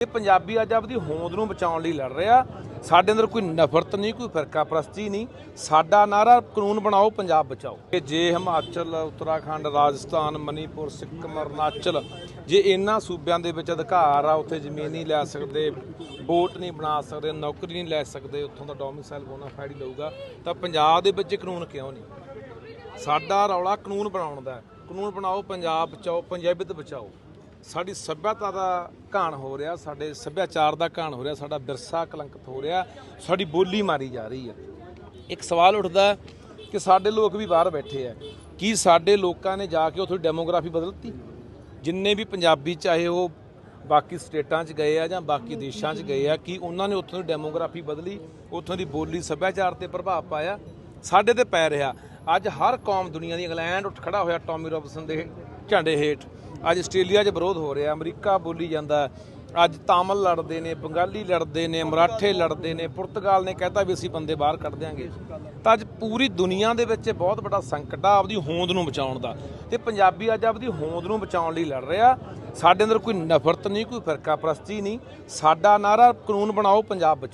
ਇਹ ਪੰਜਾਬੀ ਅੱਜ ਆਪਦੀ ਹੋਂਦ ਨੂੰ ਬਚਾਉਣ ਲਈ ਲੜ ਰਿਹਾ। ਸਾਡੇ ਅੰਦਰ ਕੋਈ ਨਫ਼ਰਤ ਨਹੀਂ, ਕੋਈ ਫਿਰਕਾ ਪ੍ਰਸਤੀ ਨਹੀਂ। ਸਾਡਾ ਨਾਰਾ ਕਾਨੂੰਨ ਬਣਾਓ, ਪੰਜਾਬ ਬਚਾਓ। ਕਿ ਜੇ ਹਿਮਾਚਲ, ਉੱਤਰਾਖੰਡ, ਰਾਜਸਥਾਨ, ਮਨੀਪੁਰ, ਸਿੱਕਮ, ਅਰੁਣਾਚਲ, ਜੇ ਇਹਨਾਂ ਸੂਬਿਆਂ ਦੇ ਵਿੱਚ ਅਧਿਕਾਰ ਆ, ਉੱਥੇ ਜ਼ਮੀਨ ਨਹੀਂ ਲੈ ਸਕਦੇ, ਵੋਟ ਨਹੀਂ ਬਣਾ ਸਕਦੇ, ਨੌਕਰੀ ਨਹੀਂ ਲੈ ਸਕਦੇ, ਉੱਥੋਂ ਦਾ ਡੋਮਿਸਾਈਲ ਬੋਨਾਫਾਈਡ ਹੀ ਲਊਗਾ, ਤਾਂ ਪੰਜਾਬ ਦੇ ਵਿੱਚ ਕਾਨੂੰਨ ਕਿਉਂ ਨਹੀਂ? ਸਾਡਾ ਰੌਲਾ ਕਾਨੂੰਨ ਬਣਾਉਣ ਦਾ ਕਾਨੂੰਨ ਬਣਾਓ, ਪੰਜਾਬ ਬਚਾਓ, ਪੰਜਾਬੀਅਤ ਬਚਾਓ। ਸਾਡੀ ਸੱਭਿਅਤਾ ਦਾ ਘਾਣ ਹੋ ਰਿਹਾ, ਸਾਡੇ ਸੱਭਿਆਚਾਰ ਦਾ ਘਾਣ ਹੋ ਰਿਹਾ, ਸਾਡਾ ਵਿਰਸਾ ਕਲੰਕਿਤ ਹੋ ਰਿਹਾ, ਸਾਡੀ ਬੋਲੀ ਮਾਰੀ ਜਾ ਰਹੀ ਹੈ। ਇੱਕ ਸਵਾਲ ਉੱਠਦਾ ਕਿ ਸਾਡੇ ਲੋਕ ਵੀ ਬਾਹਰ ਬੈਠੇ ਆ। ਕੀ ਸਾਡੇ ਲੋਕਾਂ ਨੇ ਜਾ ਕੇ ਉੱਥੇ ਡੈਮੋਗ੍ਰਾਫੀ ਬਦਲਤੀ? ਜਿੰਨੇ ਵੀ ਪੰਜਾਬੀ, ਚਾਹੇ ਉਹ ਬਾਕੀ ਸਟੇਟਾਂ 'ਚ ਗਏ ਆ ਜਾਂ ਬਾਕੀ ਦੇਸ਼ਾਂ 'ਚ ਗਏ ਆ, ਕੀ ਉਹਨਾਂ ਨੇ ਉੱਥੋਂ ਦੀ ਡੈਮੋਗ੍ਰਾਫੀ ਬਦਲੀ, ਉੱਥੋਂ ਦੀ ਬੋਲੀ, ਸੱਭਿਆਚਾਰ ਤੇ ਪ੍ਰਭਾਵ ਪਾਇਆ? ਸਾਡੇ ਤੇ ਪੈ ਰਿਹਾ। ਅੱਜ ਹਰ ਕੌਮ ਦੁਨੀਆ ਦੀ, ਇੰਗਲੈਂਡ ਉੱਠ ਖੜਾ ਹੋਇਆ ਟੌਮੀ ਰੋਬਸਨ ਦੇ ਝੰਡੇ ਹੇਠ। ਅੱਜ ਆਸਟ੍ਰੇਲੀਆ 'ਚ ਵਿਰੋਧ ਹੋ ਰਿਹਾ। ਅਮਰੀਕਾ ਬੋਲੀ ਜਾਂਦਾ ਅੱਜ ਤਾਮਿਲ ਲੜਦੇ ਨੇ, ਬੰਗਾਲੀ ਲੜਦੇ ਨੇ, ਮਰਾਠੇ ਲੜਦੇ ਨੇ। ਪੁਰਤਗਾਲ ਨੇ ਕਹਿਤਾ ਵੀ ਅਸੀਂ ਬੰਦੇ ਬਾਹਰ ਕੱਢ ਦਿਆਂਗੇ। ਤਾਂ ਅੱਜ ਪੂਰੀ ਦੁਨੀਆ ਦੇ ਵਿੱਚ ਇਹ ਬਹੁਤ ਵੱਡਾ ਸੰਕਟ ਆ ਆਪਦੀ ਹੋਂਦ ਨੂੰ ਬਚਾਉਣ ਦਾ। ਤੇ ਪੰਜਾਬੀ ਅੱਜ ਆਪਦੀ ਹੋਂਦ ਨੂੰ ਬਚਾਉਣ ਲਈ ਲੜ ਰਿਹਾ। ਸਾਡੇ ਅੰਦਰ ਕੋਈ ਨਫ਼ਰਤ ਨਹੀਂ, ਕੋਈ ਫਿਰਕਾ ਪ੍ਰਸਤੀ ਨਹੀਂ। ਸਾਡਾ ਨਾਰਾ ਕਾਨੂੰਨ ਬਣਾਓ, ਪੰਜਾਬ ਬਚਾਓ।